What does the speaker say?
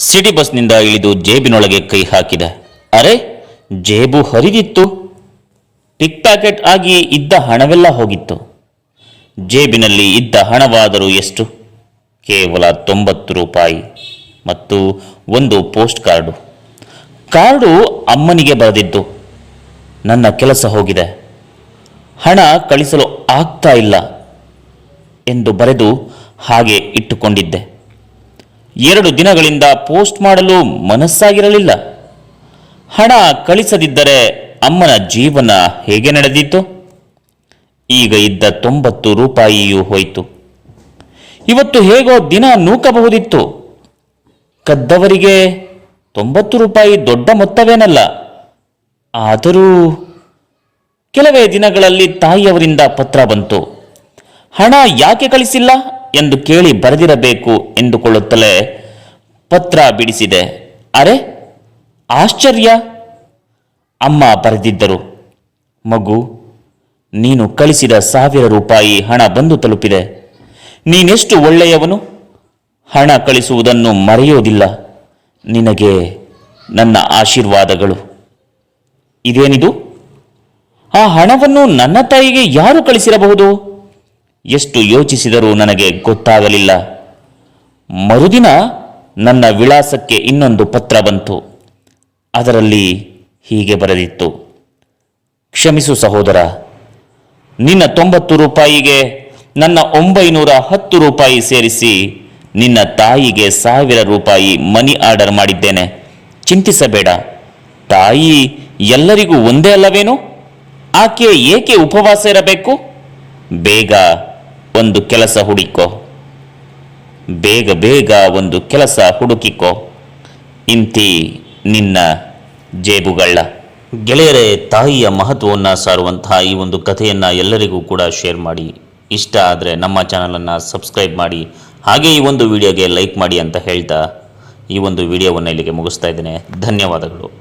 City ಬಸ್ನಿಂದ ಇಳಿದು ಜೇಬಿನೊಳಗೆ ಕೈ ಹಾಕಿದೆ. ಅರೆ, ಜೇಬು ಹರಿದಿತ್ತು. ಪಿಕ್ ಪ್ಯಾಕೆಟ್ ಆಗಿ ಇದ್ದ ಹಣವೆಲ್ಲ ಹೋಗಿತ್ತು. ಜೇಬಿನಲ್ಲಿ ಇದ್ದ ಹಣವಾದರೂ ಎಷ್ಟು? ಕೇವಲ ತೊಂಬತ್ತು ರೂಪಾಯಿ ಮತ್ತು ಒಂದು ಪೋಸ್ಟ್ ಕಾರ್ಡು. ಕಾರ್ಡು ಅಮ್ಮನಿಗೆ ಬರೆದಿದ್ದು. ನನ್ನ ಕೆಲಸ ಹೋಗಿದೆ. ಹಣ ಕಳಿಸಲು ಆಗ್ತಾ ಇಲ್ಲ ಎಂದು ಬರೆದು ಹಾಗೆ ಇಟ್ಟುಕೊಂಡಿದ್ದೆ. ಎರಡು ದಿನಗಳಿಂದ ಪೋಸ್ಟ್ ಮಾಡಲು ಮನಸ್ಸಾಗಿರಲಿಲ್ಲ. ಹಣ ಕಳಿಸದಿದ್ದರೆ ಅಮ್ಮನ ಜೀವನ ಹೇಗೆ ನಡೆದಿತ್ತು? ಈಗ ಇದ್ದ ತೊಂಬತ್ತು ರೂಪಾಯಿಯೂ ಹೋಯಿತು. ಇವತ್ತು ಹೇಗೋ ದಿನ ನೂಕಬಹುದಿತ್ತು. ಕದ್ದವರಿಗೆ ತೊಂಬತ್ತು ರೂಪಾಯಿ ದೊಡ್ಡ ಮೊತ್ತವೇನಲ್ಲ. ಆದರೂ ಕೆಲವೇ ದಿನಗಳಲ್ಲಿ ತಾಯಿಯವರಿಂದ ಪತ್ರ ಬಂತು. ಹಣ ಯಾಕೆ ಕಳಿಸಿಲ್ಲ? ಎಂದು ಕೇಳಿ ಬರೆದಿರಬೇಕು ಎಂದುಕೊಳ್ಳುತ್ತಲೇ ಪತ್ರ ಬಿಡಿಸಿದೆ. ಅರೆ, ಆಶ್ಚರ್ಯ! ಅಮ್ಮ ಬರೆದಿದ್ದರು. ಮಗು, ನೀನು ಕಳಿಸಿದ ಸಾವಿರ ರೂಪಾಯಿ ಹಣ ಬಂದು ತಲುಪಿದೆ. ನೀನೆಷ್ಟು ಒಳ್ಳೆಯವನು? ಹಣ ಕಳಿಸುವುದನ್ನು ಮರೆಯೋದಿಲ್ಲ. ನಿನಗೆ ನನ್ನ ಆಶೀರ್ವಾದಗಳು. ಇದೇನಿದು? ಆ ಹಣವನ್ನು ನನ್ನ ತಾಯಿಗೆ ಯಾರು ಕಳಿಸಿರಬಹುದು? ಎಷ್ಟು ಯೋಚಿಸಿದರೂ ನನಗೆ ಗೊತ್ತಾಗಲಿಲ್ಲ. ಮರುದಿನ ನನ್ನ ವಿಳಾಸಕ್ಕೆ ಇನ್ನೊಂದು ಪತ್ರ ಬಂತು. ಅದರಲ್ಲಿ ಹೀಗೆ ಬರೆದಿತ್ತು. ಕ್ಷಮಿಸು ಸಹೋದರ, ನಿನ್ನ ತೊಂಬತ್ತು ರೂಪಾಯಿಗೆ ನನ್ನ ಒಂಬೈನೂರ ಹತ್ತು ರೂಪಾಯಿ ಸೇರಿಸಿ ನಿನ್ನ ತಾಯಿಗೆ ಸಾವಿರ ರೂಪಾಯಿ ಮನಿ ಆರ್ಡರ್ ಮಾಡಿದ್ದೇನೆ. ಚಿಂತಿಸಬೇಡ. ತಾಯಿ ಎಲ್ಲರಿಗೂ ಒಂದೇ ಅಲ್ಲವೇನು? ಆಕೆ ಏಕೆ ಉಪವಾಸ ಇರಬೇಕು? ಬೇಗ ಒಂದು ಕೆಲಸ ಹುಡುಕೋ. ಬೇಗ ಬೇಗ ಒಂದು ಕೆಲಸ ಹುಡುಕಿಕೋ. ಇಂತಿ ನಿನ್ನ ಜೇಬುಗಳ್ಳ. ಗೆಳೆಯರೇ, ತಾಯಿಯ ಮಹತ್ವವನ್ನು ಸಾರುವಂತಹ ಈ ಒಂದು ಕಥೆಯನ್ನು ಎಲ್ಲರಿಗೂ ಕೂಡ ಶೇರ್ ಮಾಡಿ. ಇಷ್ಟ ಆದರೆ ನಮ್ಮ ಚಾನಲನ್ನು ಸಬ್ಸ್ಕ್ರೈಬ್ ಮಾಡಿ. ಹಾಗೆ ಈ ಒಂದು ವಿಡಿಯೋಗೆ ಲೈಕ್ ಮಾಡಿ ಅಂತ ಹೇಳ್ತಾ ಈ ಒಂದು ವಿಡಿಯೋವನ್ನು ಇಲ್ಲಿಗೆ ಮುಗಿಸ್ತಾ ಇದ್ದೇನೆ. ಧನ್ಯವಾದಗಳು.